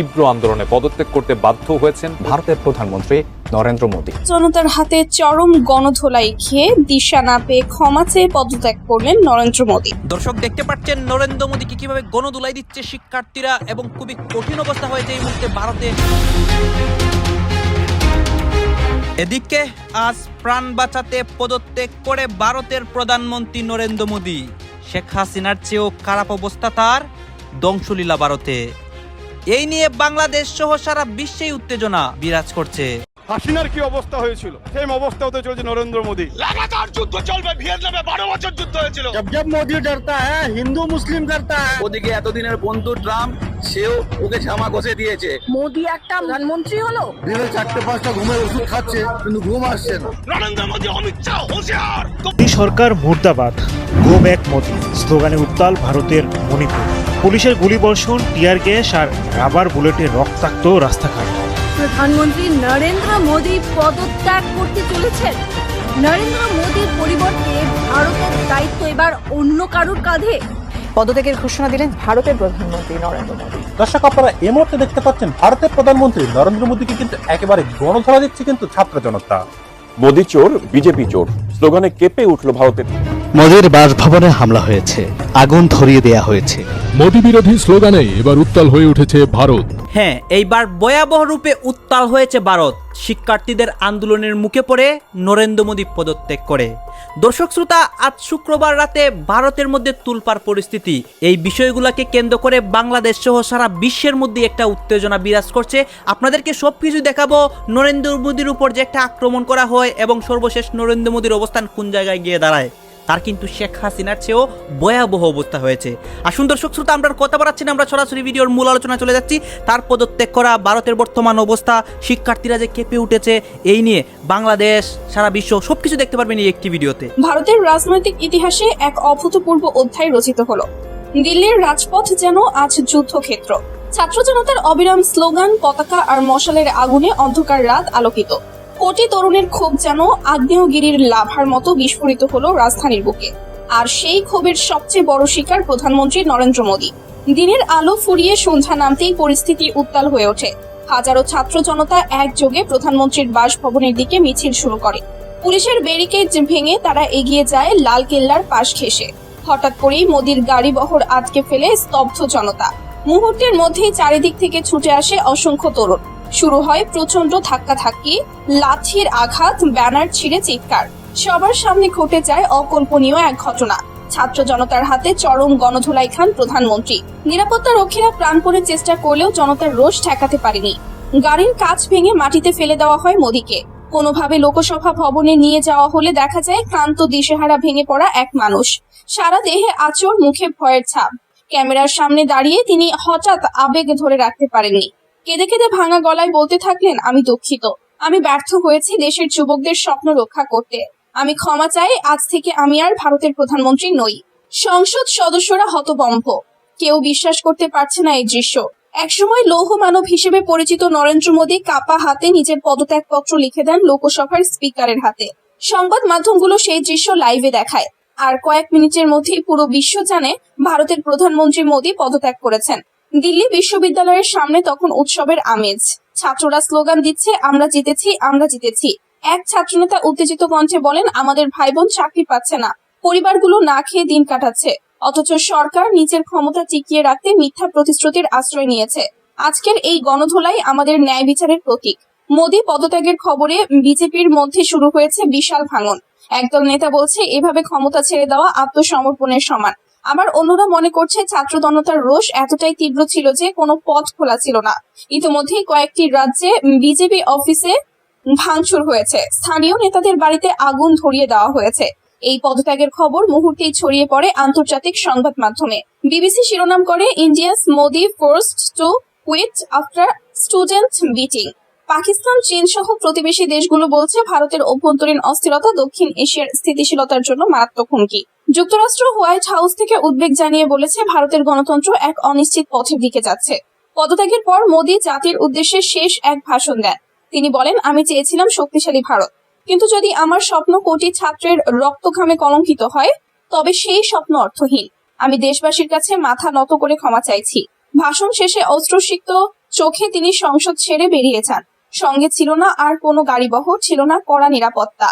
তীব্র আন্দোলনে পদত্যাগ করতে বাধ্য হয়েছেন ভারতের প্রধানমন্ত্রী নরেন্দ্র মোদী। জনতার হাতে চরম গণধোলাই খেয়ে দিশা না পেয়ে ক্ষমা চেয়ে পদত্যাগ করলেন নরেন্দ্র মোদী। দর্শক দেখতে পাচ্ছেন নরেন্দ্র মোদীকে কীভাবে গণদুলাই দিচ্ছে শিক্ষার্থীরা এবং খুবই কঠিন অবস্থা হয়েছে এই মুহূর্তে ভারতে। এদিকে আজ প্রাণ বাঁচাতে পদত্যাগ করে ভারতের প্রধানমন্ত্রী নরেন্দ্র মোদী। শেখ হাসিনার চেয়েও খারাপ অবস্থা তার ধ্বংসলীলা ভারতে। এই নিয়ে বাংলাদেশ সহ সারা বিশ্বেই উত্তেজনা বিরাজ করছে। হাসিনার কি অবস্থা হয়েছিল? সেম অবস্থা হতে চলছে নরেন্দ্র মোদী। লাগাতার যুদ্ধ চলবে ভিয়েতনামে বারো বছর যুদ্ধ হয়েছিল। জব জব মোদি ডরতা হ্যাঁ হিন্দু মুসলিম করতা ওদিকে এতদিনের বন্ধু ট্রাম্প সেও ওকে ঝামা কষে দিয়েছে মোদী একটা প্রধানমন্ত্রী হলো দিনে চারটে পাঁচটা ঘুমের ওষুধ খাচ্ছে কিন্তু ঘুম আসছে না নরেন্দ্র মোদী অমিত শাহ হুঁশিয়ার সরকার মুর্দাবাদ ঘুম এক মোদী স্লোগানে উত্তাল ভারতের মণিপুর পুলিশের গুলিবর্ষণ টিয়ার গ্যাস আর রাবার বুলেটে রক্তাক্ত রাস্তাঘাট প্রধানমন্ত্রী নরেন্দ্র মোদী পদত্যাগ করতে চলেছেন। নরেন্দ্র মোদীর পরিবর্তে ভারতের দায়িত্ব এবার অন্য কারোর কাঁধে। পদত্যাগের ঘোষণা দিলেন ভারতের প্রধানমন্ত্রী নরেন্দ্র মোদী। দর্শক আপনারা এই মুহূর্তে দেখতে পাচ্ছেন ভারতের প্রধানমন্ত্রী নরেন্দ্র মোদীকে কিন্তু একেবারে গণধরা দিচ্ছে কিন্তু ছাত্র জনতা। মোদী চোর বিজেপি চোর স্লোগানে কেঁপে উঠল ভারতের। মোদীর বাসভবনে হামলা হয়েছে আগুন ধরিয়ে দেয়া হয়েছে। মোদী বিরোধী স্লোগানে এবার উত্তাল হয়ে উঠেছে ভারত। হ্যাঁ এইবার ভয়াবহ রূপে উত্তাল হয়েছে ভারত। শিক্ষার্থীদের আন্দোলনের মুখে পড়ে নরেন্দ্র মোদী পদত্যাগ করে। দর্শক শ্রোতা, আজ শুক্রবার রাতে ভারতের মধ্যে তুলপার পরিস্থিতি। এই বিষয়গুলোকে কেন্দ্র করে বাংলাদেশ সহ সারা বিশ্বের মধ্যে একটা উত্তেজনা বিরাজ করছে। আপনাদেরকে সব কিছু দেখাবো নরেন্দ্র মোদীর উপর যে একটা আক্রমণ করা হয় এবং সর্বশেষ নরেন্দ্র মোদীর অবস্থান কোন জায়গায় গিয়ে দাঁড়ায়। তার কিন্তু শেখ হাসিনার চেয়েও ভয়াবহ অবস্থা হয়েছে। আসুন দর্শক শ্রোতা আমরা কথা বাড়াচ্ছি না, আমরা সরাসরি ভিডিওর মূল আলোচনা চলে যাচ্ছি। তার পদত্যাগ করা, ভারতের বর্তমান অবস্থা, শিক্ষার্থীরা যে কেঁপে উঠেছে, এই নিয়ে বাংলাদেশ, সারা বিশ্ব সবকিছু দেখতে পারবেন এই একটি ভিডিওতে। ভারতের রাজনৈতিক ইতিহাসে এক অভূতপূর্ব অধ্যায় রচিত হলো, দিল্লির রাজপথ যেন আজ যুদ্ধক্ষেত্র। ছাত্র জনতার অবিরাম স্লোগান, পতাকা আর মশালের আগুনে অন্ধকার রাত আলোকিত। কোটি তরুণের ক্ষোভ যেন আগ্নেয়গিরির লাভার মতো বিস্ফোরিত হলো রাজধানীর বুকে। আর সেই ক্ষোভের সবচেয়ে বড় শিকার প্রধানমন্ত্রী নরেন্দ্র মোদী। দিনের আলো ফুরিয়ে সন্ধ্যা নামতেই পরিস্থিতি উত্তাল হয়ে ওঠে। হাজারো ছাত্র জনতা একযোগে প্রধানমন্ত্রীর বাসভবনের দিকে মিছিল শুরু করে। পুলিশের ব্যারিকেড ভেঙে তারা এগিয়ে যায় লাল কেল্লার পাশ ঘেঁষে। হঠাৎ করেই মোদির গাড়ি বহর আটকে ফেলে স্তব্ধ জনতা। মুহূর্তের মধ্যেই চারিদিক থেকে ছুটে আসে অসংখ্য তরুণ। শুরু হয় প্রচণ্ড ধাক্কাধাক্কি লাঠির আঘাত, ব্যানার ছিঁড়ে চিৎকার। সবার সামনে ঘটে যায় অকল্পনীয় এক ঘটনা। ছাত্র জনতার হাতে চরম গণধোলাই খান প্রধানমন্ত্রী। নিরাপত্তা রক্ষীরা প্রাণপণে চেষ্টা করলেও জনতার রোষ ঠেকাতে পারেনি। গাড়ির কাচ ভেঙে মাটিতে ফেলে দেওয়া হয় মোদীকে। কোনোভাবে লোকসভা ভবনে নিয়ে যাওয়া হলে দেখা যায় ক্লান্ত দিশেহারা ভেঙে পড়া এক মানুষ। সারা দেহে আচর, মুখে ভয়ের ছাপ। ক্যামেরার সামনে দাঁড়িয়ে তিনি হঠাৎ আবেগ ধরে রাখতে পারেননি। কেঁদে কেঁদে ভাঙা গলায় বলতে থাকলেন, আমি দুঃখিত। আমি ব্যর্থ হয়েছি দেশের যুবকদের স্বপ্ন রক্ষা করতে। আমি ক্ষমা চাই, আজ থেকে আমি আর ভারতের প্রধানমন্ত্রী নই। সংসদ সদস্যরা হতবম্ব কেউ বিশ্বাস করতে পারছে না এই দৃশ্য। একসময় লৌহ মানব হিসেবে পরিচিত নরেন্দ্র মোদী কাপা হাতে নিজের পদত্যাগপত্র লিখে দেন লোকসভার স্পিকারের হাতে। সংবাদ মাধ্যমগুলো সেই দৃশ্য লাইভে দেখায়। আর কয়েক মিনিটের মধ্যেই পুরো বিশ্ব জানে, ভারতের প্রধানমন্ত্রী মোদী পদত্যাগ করেছেন। দিল্লি বিশ্ববিদ্যালয়ের সামনে তখন উৎসবের আমেজ। ছাত্ররা স্লোগান দিচ্ছে, আমরা জিতেছি আমরা জিতেছি। এক ছাত্রনেতা উত্তেজিত কণ্ঠে বলেন, আমাদের ভাই বোন চাকরি পাচ্ছে না। পরিবারগুলো না খেয়ে দিন কাটাচ্ছে। অথচ সরকার নিজের ক্ষমতা টিকিয়ে রাখতে মিথ্যা প্রতিশ্রুতির আশ্রয় নিয়েছে। আজকের এই গণধোলাই আমাদের ন্যায় বিচারের প্রতীক। মোদী পদত্যাগের খবরে বিজেপির মধ্যে শুরু হয়েছে বিশাল ভাঙন। একদল নেতা বলছে, এভাবে ক্ষমতা ছেড়ে দেওয়া আত্মসমর্পণের সমান। আবার অন্যরা মনে করছে ছাত্র জনতার রোষ এতটাই তীব্র ছিল যে কোনো পথ খোলা ছিল না। ইতিমধ্যেই কয়েকটি রাজ্যে বিজেপি অফিসে ভাঙচুর হয়েছে। স্থানীয় নেতাদের বাড়িতে আগুন ধরিয়ে দেওয়া হয়েছে। এই পদত্যাগের খবর মুহূর্তেই ছড়িয়ে পড়ে আন্তর্জাতিক সংবাদ মাধ্যমে। বিবিসি শিরোনাম করে India's Modi forced to quit after student meeting. Pakistan, চীন সহ প্রতিবেশী দেশগুলো বলছে ভারতের অভ্যন্তরীণ অস্থিরতা দক্ষিণ এশিয়ার স্থিতিশীলতার জন্য মারাত্মক হুমকি। যুক্তরাষ্ট্র হোয়াইট হাউস থেকে উদ্বেগ জানিয়ে বলেছে, ভারতের গণতন্ত্র এক অনিশ্চিত পথের দিকে যাচ্ছে। পদত্যাগের পর মোদী জাতির উদ্দেশ্যে শেষ এক ভাষণ দেন। তিনি বলেন, আমি চেয়েছিলাম শক্তিশালী ভারত। কিন্তু যদি আমার স্বপ্ন কোটি ছাত্রের রক্তঘামে কলঙ্কিত হয়, তবে সেই স্বপ্ন অর্থহীন। আমি দেশবাসীর কাছে মাথা নত করে ক্ষমা চাইছি। ভাষণ শেষে অস্ত্রসিক্ত চোখে তিনি সংসদ ছেড়ে বেরিয়ে যান। সঙ্গে ছিল না আর কোনো গাড়িবহর, ছিল না কড়া নিরাপত্তা।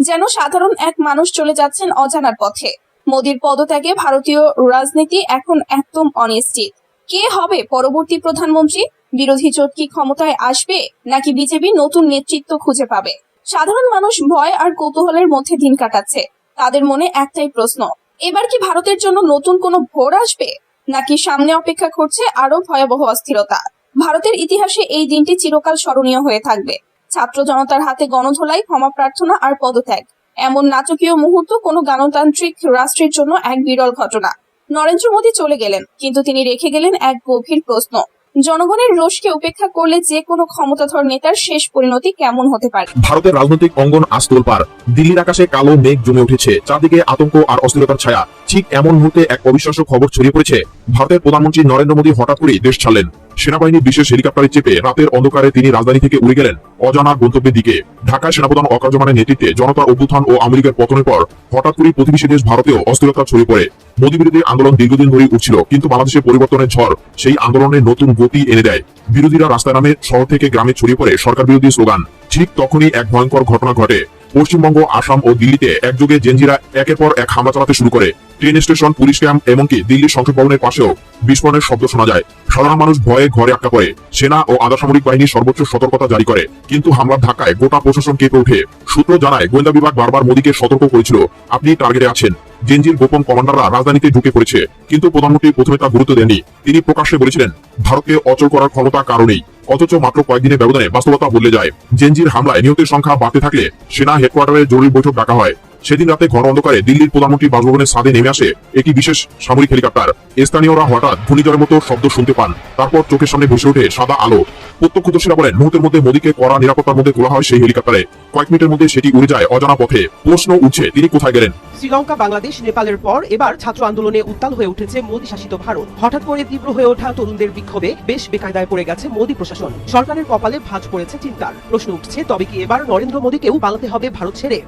যেন সাধারণ এক মানুষ চলে যাচ্ছেন অজানার পথে। মোদীর পদত্যাগে ভারতীয় রাজনীতি এখন একদম অনিশ্চিত। কে হবে পরবর্তী প্রধানমন্ত্রী? বিরোধী জোট কি ক্ষমতায় আসবে? নাকি বিজেপি নতুন নেতৃত্ব খুঁজে পাবে? সাধারণ মানুষ ভয় আর কৌতূহলের মধ্যে দিন কাটাচ্ছে। তাদের মনে একটাই প্রশ্ন, এবার কি ভারতের জন্য নতুন কোনো ভোর আসবে? নাকি সামনে অপেক্ষা করছে আরও ভয়াবহ অস্থিরতা? ভারতের ইতিহাসে এই দিনটি চিরকাল স্মরণীয় হয়ে থাকবে। ছাত্র জনতার হাতে গণধোলাই, ক্ষমা প্রার্থনা আর পদত্যাগ। এমন নাটকীয় মুহূর্ত কোনো গণতান্ত্রিক রাষ্ট্রের জন্য এক বিরল ঘটনা। নরেন্দ্র মোদী চলে গেলেন, কিন্তু তিনি রেখে গেলেন এক গভীর প্রশ্ন। জনগণের রোষকে উপেক্ষা করলে যে কোনো ক্ষমতাধর নেতার শেষ পরিণতি কেমন হতে পারে? ভারতের রাজনৈতিক অঙ্গন আজ তোলপার দিল্লির আকাশে কালো মেঘ জমে উঠেছে। চারদিকে আতঙ্ক আর অস্থিরতার ছায়া। ঠিক এমন মুহূর্তে এক অবিশ্বাস্য খবর ছড়িয়ে পড়েছে। ভারতের প্রধানমন্ত্রী নরেন্দ্র মোদী হঠাৎ করেই দেশ ছাড়লেন। সেনাবাহিনীর বিশেষ হেলিকপ্টারে চেপে রাতের অন্ধকারে তিনি রাজধানী থেকে উড়ে গেলেন অজানা গন্তব্যের দিকে। ঢাকায় সেনাপ্রধান অকার্যমানের নেতৃত্বে জনতার অভ্যুত্থান ও লীগের পতনের পর হঠাৎ করেই প্রতিবেশী দেশ ভারতেও অস্থিরতা ছড়িয়ে পড়ে। মোদী বিরোধী আন্দোলন দীর্ঘদিন ধরেই উঠছিল, কিন্তু বাংলাদেশে পরিবর্তনের ঝড় সেই আন্দোলনের নতুন গতি এনে দেয়। বিরোধীরা রাস্তায় নামে শহর থেকে গ্রামে ছড়িয়ে পড়ে সরকার বিরোধী স্লোগান। ঠিক তখনই এক ভয়ঙ্কর ঘটনা ঘটে। পশ্চিমবঙ্গ, আসাম ও দিল্লিতে একযোগে জেনজিরা একের পর এক হামলা চালাতে শুরু করে। ট্রেন স্টেশন, পুলিশ ক্যাম্প এমনকি দিল্লির সংসদ ভবনের পাশেও বিস্ফোরণের শব্দ শোনা যায়। সাধারণ মানুষ ভয়ে ঘরে আটকা পড়ে। সেনা ও আধা সামরিক বাহিনী সর্বোচ্চ সতর্কতা জারি করে। কিন্তু হামলার ধাক্কায় গোটা প্রশাসন কেঁপে ওঠে। সূত্র জানায়, গোয়েন্দা বিভাগ বারবার মোদীকে সতর্ক করেছিল, আপনি টার্গেটে আছেন। জেনজির গোপন কমান্ডাররা রাজধানীতে ঢুকে পড়েছে। কিন্তু প্রধানমন্ত্রী প্রথমে তা গুরুত্ব দেননি। তিনি প্রকাশ্যে বলেছিলেন, ভারতকে অচল করার ক্ষমতা কারণেই অথচ মাত্র কয়েকদিনের ব্যবধানে বাস্তবতা বদলে যায়। জেনজির হামলায় নিহতের সংখ্যা বাড়তে থাকলে সেনা হেডকোয়ার্টারে জরুরি বৈঠক ডাকা হয়। সেদিন রাতে ঘর অন্ধকারে দিল্লির প্রধানমন্ত্রী বাসভবনের ছাদে নেমে আসে একটি বিশেষ সামরিক হেলিকপ্টার। স্থানীয়রা হঠাৎ ঘূর্ণিঝড়ের মতো শব্দ শুনতে পান। তারপর চোখের সামনে ভেসে ওঠে সাদা আলো। প্রত্যক্ষদর্শীরা বলেন, মুহূর্তের মধ্যে মোদীকে কড়া নিরাপত্তার মধ্যে তোলা হয় সেই হেলিকপ্টারে। কয়েক মিনিটের মধ্যে সেটি উড়ে যায় অজানা পথে। প্রশ্ন উঠছে, তিনি কোথায় গেলেন? শ্রীলঙ্কা, বাংলাদেশ, নেপালের পর এবার ছাত্র আন্দোলনে উত্তাল হয়ে উঠেছে মোদী শাসিত ভারত। হঠাৎ করে তীব্র হয়ে ওঠা তরুণদের বিক্ষোভে বেশ বেকায়দায় পড়ে গেছে মোদী প্রশাসন। সরকারের কপালে ভাঁজ পড়েছে চিন্তার। প্রশ্ন উঠছে, তবে কি এবার নরেন্দ্র মোদীকেও পালাতে হবে ভারত ছেড়ে?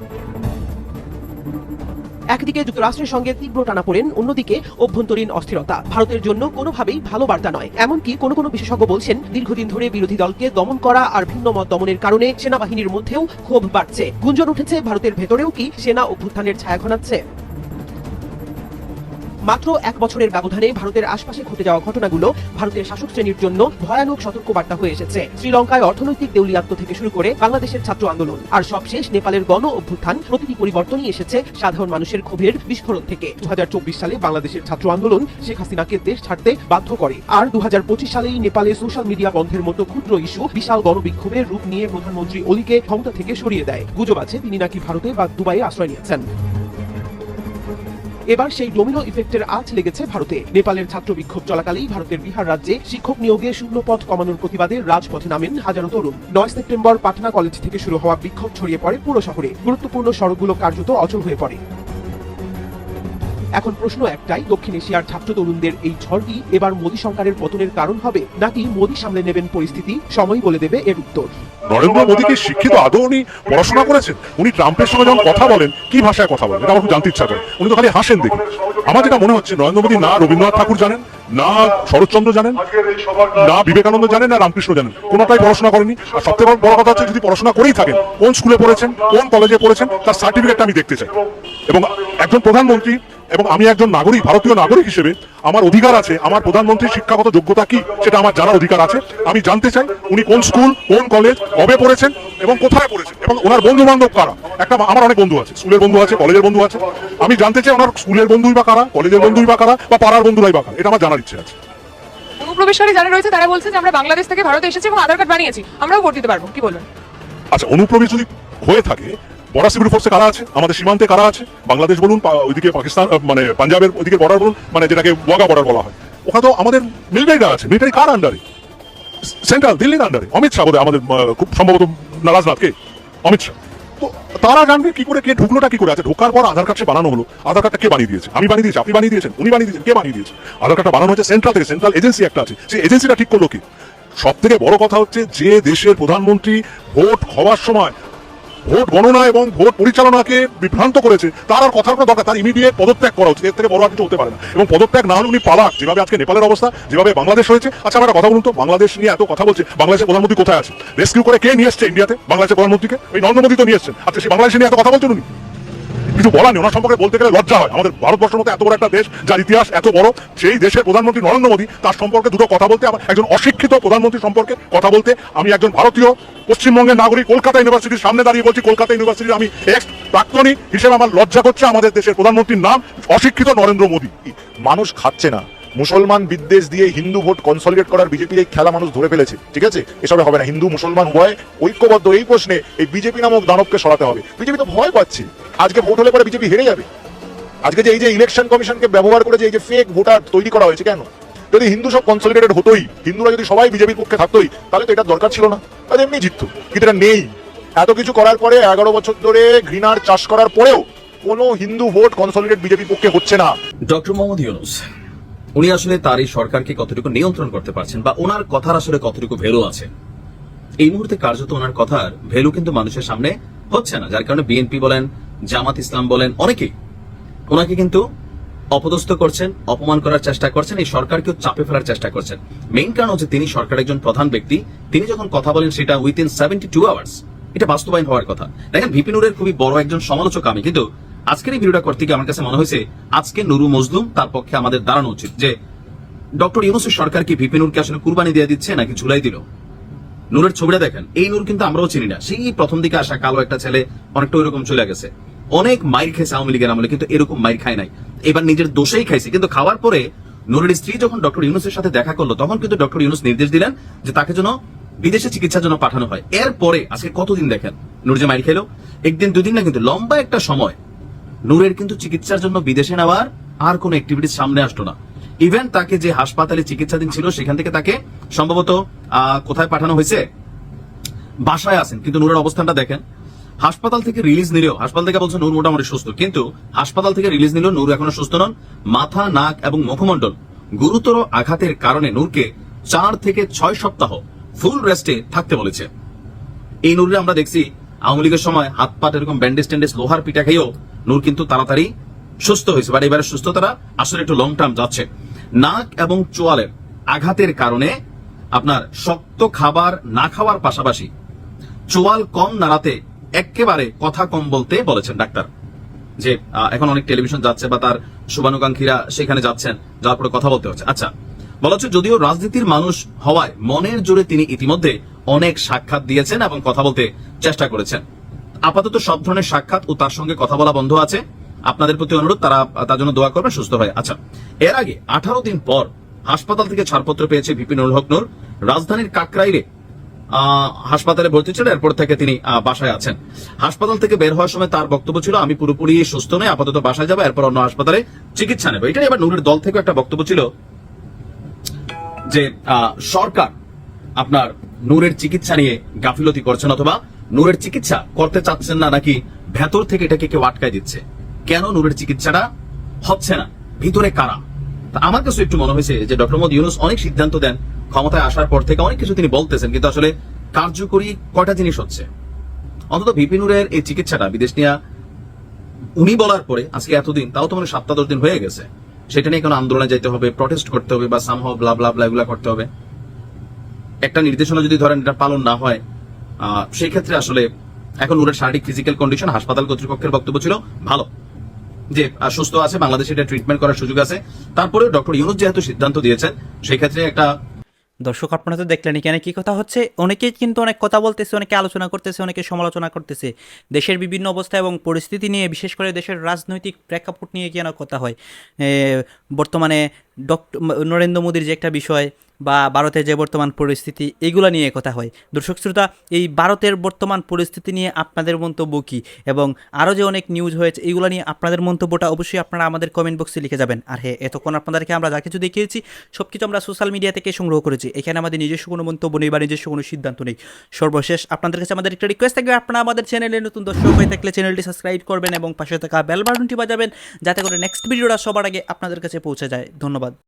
একদিকে যুক্তরাষ্ট্রের সঙ্গে তীব্র টানাপোড়েন, অন্যদিকে অভ্যন্তরীণ অস্থিরতা। ভারতের জন্য কোনোভাবেই ভালো বার্তা নয়। এমনকি কোনো কোনো বিশেষজ্ঞ বলছেন, দীর্ঘদিন ধরে বিরোধী দলকে দমন করা আর ভিন্ন মত দমনের কারণে সেনাবাহিনীর মধ্যেও ক্ষোভ বাড়ছে। গুঞ্জন উঠেছে ভারতের ভেতরেও কি সেনা অভ্যুত্থানের ছায়া ঘনাচ্ছে? মাত্র এক বছরের ব্যবধানে ভারতের আশপাশে ঘটে যাওয়া ঘটনাগুলো ভারতের শাসক শ্রেণির জন্য ভয়ানক সতর্কবার্তা হয়ে এসেছে। শ্রীলঙ্কায় অর্থনৈতিক দেউলিয়াত্ম থেকে শুরু করে বাংলাদেশের ছাত্র আন্দোলন। আর সবশেষ নেপালের গণ অভ্যুত্থান প্রতিটি পরিবর্তনই এসেছে সাধারণ মানুষের ক্ষোভের বিস্ফোরণ থেকে। দু হাজার চব্বিশ সালে বাংলাদেশের ছাত্র আন্দোলন শেখ হাসিনাকে দেশ ছাড়তে বাধ্য করে। আর দু হাজার পঁচিশ সালেই নেপালে সোশ্যাল মিডিয়া বন্ধের মতো ক্ষুদ্র ইস্যু বিশাল গণবিক্ষোভের রূপ নিয়ে প্রধানমন্ত্রী অলিকে ক্ষমতা থেকে সরিয়ে দেয়। গুজব আছে, তিনি নাকি ভারতে বা দুবাইয়ে আশ্রয় নিয়েছেন। এবার সেই ডোমিনো ইফেক্টের আজ লেগেছে ভারতে। নেপালের ছাত্র বিক্ষোভ চলাকালেই ভারতের বিহার রাজ্যে শিক্ষক নিয়োগে শূন্য পথ কমানোর প্রতিবাদে রাজপথে নামেন হাজারো তরুণ। নয় সেপ্টেম্বর পাটনা কলেজ থেকে শুরু হওয়া বিক্ষোভ ছড়িয়ে পড়ে পুরো শহরে। গুরুত্বপূর্ণ সড়কগুলো কার্যত অচল হয়ে পড়ে। এখন প্রশ্ন একটাই, দক্ষিণ এশিয়ার ছাত্র তরুণদের এই ঝড় কি এবার মোদী সরকারের পতনের কারণ হবে, নাকি মোদী সামলে নেবেন পরিস্থিতি? সময় বলে দেবে এর উত্তর। নরেন্দ্র মোদীকে শিক্ষিত আদৌ উনি পড়াশোনা করেছেন? উনি ট্রাম্পের সঙ্গে যখন কথা বলেন, কি ভাষায় কথা বলেন? এটা আমার খুব জানতে ইচ্ছা করে। উনি তো খালি হাসেন দেখি আমার যেটা মনে হচ্ছে, নরেন্দ্র মোদী না রবীন্দ্রনাথ ঠাকুর জানেন? না শরৎচন্দ্র জানেন, না বিবেকানন্দ জানেন, না রামকৃষ্ণ জানেন। কোনোটাই পড়াশোনা করেনি আর সবথেকে বড় কথা হচ্ছে, যদি পড়াশোনা করেই থাকেন, কোন স্কুলে পড়েছেন, কোন কলেজে পড়েছেন, তার সার্টিফিকেটটা আমি দেখতে চাই। এবং একজন প্রধানমন্ত্রী এবং আমি একজন নাগরিক, ভারতীয় নাগরিক হিসেবে, আমার অধিকার আছে, আমার প্রধানমন্ত্রীর শিক্ষাগত যোগ্যতা কি, সেটা আমার জানার অধিকার আছে। আমি জানতে চাই, উনি কোন স্কুল, কোন কলেজ, কবে পড়েছেন এবং কোথায় পড়েছেন, এবং ওনার বন্ধু বান্ধব কারা? একটা আমার অনেক বন্ধু আছে, স্কুলের বন্ধু আছে, কলেজের বন্ধু আছে। আমি জানতে চাই, ওনার স্কুলের বন্ধুই বা কারা, কলেজের বন্ধুই বা কারা, বা পাড়ার বন্ধুরাই বা কারা, এটা আমার জানার ইচ্ছে আছে অনুপ্রবেশকারী যারা রয়েছে তারা বলছে যে আমরা বাংলাদেশ থেকে ভারতে এসেছি এবং আধার কার্ড বানিয়েছি। আমরাও ভোট দিতে পারব। কি বলবেন? আচ্ছা অনুপ্রবেশ যদি হয়ে থাকে বর্ডার সিকিউরিটি ফোর্সে কারা আছে? আমাদের সীমান্তে কারা আছে? বাংলাদেশ বলুন ওইদিকে পাকিস্তান মানে পাঞ্জাবের ওইদিকে বর্ডার বলুন মানে যেটাকে ওয়াগা বর্ডার বলা হয়। ওখানে তো আমাদের মিলিটারিরা আছে। মিলিটারি কার আন্ডারে সেন্ট্রাল দিল্লির আন্ডারে অমিত শাহ আমাদের খুব সম্ভবত রাজনাথকে অমিত শাহ। তো তারা জানবে কি করে কে ঢুকলোটা, কি করে আছে। ঢোকার পর আধার কার্ড সে বানানো হলো। আধার কার্ডটা কে বানিয়ে দিয়েছে? আমি বানিয়ে দিয়েছি, আপনি বানিয়ে দিয়েছেন, উনি বানিয়ে দিয়েছেন, কে বানিয়ে দিয়েছে? আধার কার্ডটা বানানো হচ্ছে সেন্ট্রাল থেকে সেন্ট্রাল এজেন্সি একটা আছে। সেই এজেন্সিটা ঠিক করল কি? সব থেকে বড় কথা হচ্ছে যে দেশের প্রধানমন্ত্রী ভোট হওয়ার সময় ভোট গণনা এবং ভোট পরিচালনাকে বিভ্রান্ত করেছে, তার আর কথার কোনো দরকার, তার ইমিডিয়েট পদত্যাগ করা উচিত, এর থেকে বড় আর কিছু হতে পারে না। এবং পদত্যাগ না হলে উনি পালাক, যেভাবে আজকে নেপালের অবস্থা, যেভাবে বাংলাদেশ হয়েছে। আচ্ছা আমার কথা বলুন তো, বাংলাদেশ নিয়ে এত কথা বলছে, বাংলাদেশের প্রধানমন্ত্রী কোথায় আছে? রেস্কিউ করে কে নিয়ে এসছে ইন্ডিয়াতে বাংলাদেশের প্রধানমন্ত্রীকে? ওই নরেন্দ্র মোদী তো নিয়ে এসছেন। আচ্ছা সে বাংলাদেশ নিয়ে এত কথা বলছেন উনি? কিছু বলার নেই, ওনার সম্পর্কে বলতে গেলে লজ্জা হয়। আমাদের ভারতবর্ষের মতো এত বড় একটা দেশ, যার ইতিহাস এত বড়, সেই দেশের প্রধানমন্ত্রী নরেন্দ্র মোদী, তার সম্পর্কে দুটো কথা বলতে আমার একজন অশিক্ষিত প্রধানমন্ত্রী সম্পর্কে কথা বলতে, আমি একজন ভারতীয়, পশ্চিমবঙ্গের নাগরিক, কলকাতা ইউনিভার্সিটির সামনে দাঁড়িয়ে বলছি, কলকাতা ইউনিভার্সিটির আমি এক্স প্রাক্তনী হিসেবে আমার লজ্জা করছে আমাদের দেশের প্রধানমন্ত্রীর নাম, অশিক্ষিত নরেন্দ্র মোদী। মানুষ খাচ্ছে না। মুসলমান বিদ্বেষ দিয়ে হিন্দু ভোট কনসলিডেট করার বিজেপির এই খেলা মানুষ ধরে ফেলেছে। ঠিক আছে? এসবে হবে না। হিন্দু, মুসলমান উভয় ঐক্যবদ্ধ। এই প্রশ্নে এই বিজেপি নামক দানবকে সরাতে হবে। বিজেপি তো ভয় পাচ্ছে। আজকে ভোট হলে পরে বিজেপি হেরে যাবে। আজকে যে এই যে ইলেকশন কমিশনকে ব্যবহার করে যে এই যে ফেক ভোটার তৈরি করা হয়েছে কেন? যদি হিন্দু সব কনসলিডেটেড হতোই, হিন্দুরা যদি সবাই বিজেপির পক্ষে থাকতোই, তাহলে তো এটা দরকার ছিল না। তাহলে এমনি জিততো, কিন্তু এটা নেই। এত কিছু করার পরে এগারো বছর ধরে ঘৃণার চাষ করার পরেও কোনো হিন্দু ভোট কনসলিডেট বিজেপির পক্ষে হচ্ছে না। ডক্টর মোহাম্মদ ইউনুস, উনি আসলে তার এই সরকারকে কতটুকু নিয়ন্ত্রণ করতে পারছেন বা ওনার কথার আসলে কতটুকু ভ্যালু আছে? এই মুহূর্তে কার্যত ওনার কথার ভ্যালু কিন্তু মানুষের সামনে হচ্ছে না, যার কারণে বিএনপি বলেন জামাত ইসলাম বলেন অনেকেই। ওনাকে কিন্তু অপদস্থ করছেন, অপমান করার চেষ্টা করছেন, এই সরকারকেও চাপে ফেলার চেষ্টা করছেন। মেইন কারণ হচ্ছে তিনি সরকারের একজন প্রধান ব্যক্তি, তিনি যখন কথা বলেন সেটা উইথিন সেভেন্টি টু আওয়ার্স এটা বাস্তবায়ন হওয়ার কথা। দেখেন ভিপি নুরের খুবই বড় একজন সমালোচক আমি, কিন্তু আজকের এই ভিডিওটা করতে গিয়ে আমার কাছে মনে হয়েছে, আজকে নুরু মজলুম তার পক্ষে আমাদের দাঁড়ানো উচিত যে, ডক্টর ইউনুসের সরকার কি ভিপি নুরকে আসলে কুরবানি দিয়ে দিচ্ছে নাকি ঝুলাই দিল? নূরের ছবিটা দেখেন। এই নূর কিন্তু আমরাও চিনি না। সেই প্রথম দিকে আসা কালো একটা ছেলে অনেকটা ওইরকম চলে গেছে। অনেক মাইর খেয়েছে আওয়ামী লীগের আমলে, কিন্তু এরকম মাইর খায় নাই। এবার নিজের দোষেই খাইছে। কিন্তু খাওয়ার পরে নূরের স্ত্রী যখন ডক্টর ইউনুসের সাথে দেখা করল, তখন কিন্তু ডক্টর ইউনুস নির্দেশ দিলেন যে তাকে যেন বিদেশে চিকিৎসার জন্য পাঠানো হয়। এরপরে, আজকে কতদিন দেখেন, নূর যে মাইর খেলো? একদিন, দুদিন না কিন্তু লম্বা একটা সময় নূরের কিন্তু চিকিৎসার জন্য বিদেশে নেওয়ার আর কোন অ্যাক্টিভিটিস সামনে আসতো না। ইভেন তাকে যে হাসপাতালে চিকিৎসাধীন ছিল, সেখান থেকে তাকে সম্ভবত কোথায় পাঠানো হয়েছে? বাসায় আছেন। কিন্তু নূরের অবস্থানটা দেখেন। হাসপাতাল থেকে রিলিজ নিলেও, হাসপাতাল থেকে বলছে নূর মোটামুটি সুস্থ। কিন্তু হাসপাতাল থেকে রিলিজ নিলেও নূর এখনও সুস্থ নন। মাথা, নাক এবং মুখমণ্ডল গুরুতর আঘাতের কারণে নূরকে চার থেকে ছয় সপ্তাহ ফুল রেস্টে থাকতে বলেছে। এই নূরে আমরা দেখছি, আওয়ামী লীগের সময় হাত পাট এরকম ব্যান্ডেজ ট্যান্ডেজ লোহার পিঠা খেয়েও নূর কিন্তু তাড়াতাড়ি সুস্থ হয়েছে। বাট এবারে সুস্থতাটা আসলে একটু লং টার্ম যাচ্ছে। নাক এবং চোয়ালের আঘাতের কারণে আপনার শক্ত খাবার না খাওয়ার পাশাপাশি চোয়াল কম নাড়াতে একেবারে কথা কম বলতে বলেছেন ডাক্তার। যে এখন অনেক টেলিভিশন যাচ্ছে বা তার শুভানুকাঙ্ক্ষীরা সেখানে যাচ্ছেন, যার পরে কথা বলতে হচ্ছে। আচ্ছা বলা হচ্ছে যদিও রাজনীতির মানুষ হওয়ায় মনের জোরে তিনি ইতিমধ্যে অনেক সাক্ষাৎ দিয়েছেন এবং কথা বলতে চেষ্টা করেছেন। আপাতত সব ধরনের সাক্ষাৎ ও তার সঙ্গে কথা বলা বন্ধ আছে। আপনাদের প্রতি অনুরোধ তারা তার জন্য দোয়া করবেন সুস্থ হয়। আচ্ছা এর আগে আঠারো দিন পর হাসপাতাল থেকে ছাড়পত্র পেয়েছে ভিপি নুরুল হক নূর। রাজধানীর কাকরাইলে আহ, হাসপাতালে ভর্তি ছিল এরপর থেকে তিনি বাসায় আছেন। হাসপাতাল থেকে বের হওয়ার সময় তার বক্তব্য ছিল আমি পুরোপুরি সুস্থ নই আপাতত বাসায় যাব এরপর অন্য হাসপাতালে চিকিৎসা নেব। এটাই এবার নুরের দল থেকে একটা বক্তব্য ছিল যে সরকার আপনার নূরের চিকিৎসা নিয়ে গাফিলতি করছেন অথবা নূরের চিকিৎসা করতে চাচ্ছেন না নাকি ভেতর থেকে এটাকে কেউ আটকায় দিচ্ছে? কেন নূরের চিকিৎসাটা হচ্ছে না? ভিতরে কারা? আমার কাছে একটু মনে হয়েছে যে ডক্টর মোহাম্মদ ইউনুস অনেক সিদ্ধান্ত দেন ক্ষমতায় আসার পর থেকে অনেক কিছু তিনি বলতেছেন, কিন্তু আসলে কার্যকরী কয়টা জিনিস হচ্ছে? অন্তত ভিপিনুরের এই চিকিৎসাটা বিদেশ নিয়ে উনি বলার পরে, আজকে এতদিন, তাও তো মানে সাতটা দশ দিন হয়ে গেছে, সেটা নিয়ে কোনো আন্দোলনে যেতে হবে প্রটেস্ট করতে হবে বা সামহ ব্লা ব্লা ব্লা এগুলা করতে হবে। একটা নির্দেশনা যদি ধরেন এটা পালন না হয় সেই ক্ষেত্রে আসলে এখন ওনার শারীরিক ফিজিক্যাল কন্ডিশন হাসপাতাল কর্তৃপক্ষের বক্তব্য ছিল ভালো। যে সুস্থ আছে, বাংলাদেশে এটা ট্রিটমেন্ট করার সুযোগ আছে। তারপরে ডক্টর ইউনুস যেহেতু সিদ্ধান্ত দিয়েছেন সেই ক্ষেত্রে একটা দর্শক, আপনারা তো দেখলেন এখানে কি কথা হচ্ছে। অনেকেই কিন্তু অনেক কথা বলতেছে, অনেকে আলোচনা করতেছে, অনেকে সমালোচনা করতেছে। দেশের বিভিন্ন অবস্থা এবং পরিস্থিতি নিয়ে, বিশেষ করে দেশের রাজনৈতিক প্রেক্ষাপট নিয়ে কেন কথা হয়? বর্তমানে ডক্টর নরেন্দ্র মোদীর যে একটা বিষয় বা ভারতের যে বর্তমান পরিস্থিতি, এগুলো নিয়ে কথা হয়। দর্শক শ্রোতা, এই ভারতের বর্তমান পরিস্থিতি নিয়ে আপনাদের মন্তব্য কী? এবং আরও যে অনেক নিউজ হয়েছে, এগুলো নিয়ে আপনাদের মন্তব্যটা অবশ্যই আপনারা আমাদের কমেন্ট বক্সে লিখে যাবেন। আর হ্যাঁ এতক্ষণ আপনাদেরকে আমরা যা কিছু দেখিয়েছি সব কিছু আমরা সোশ্যাল মিডিয়া থেকে সংগ্রহ করেছি। এখানে আমাদের নিজস্ব কোনো মন্তব্য নেই বা নিজস্ব কোনো সিদ্ধান্ত নেই। সর্বশেষ আপনাদের কাছে আমাদের একটা রিকোয়েস্ট থাকবে, আপনারা আমাদের চ্যানেলে নতুন দর্শক হয়ে থাকলে চ্যানেলটি সাবস্ক্রাইব করবেন এবং পাশে থাকা বেল বাটনটি বাজাবেন, যাতে করে নেক্সট ভিডিওটা সবার আগে আপনাদের কাছে পৌঁছে যায়। ধন্যবাদ।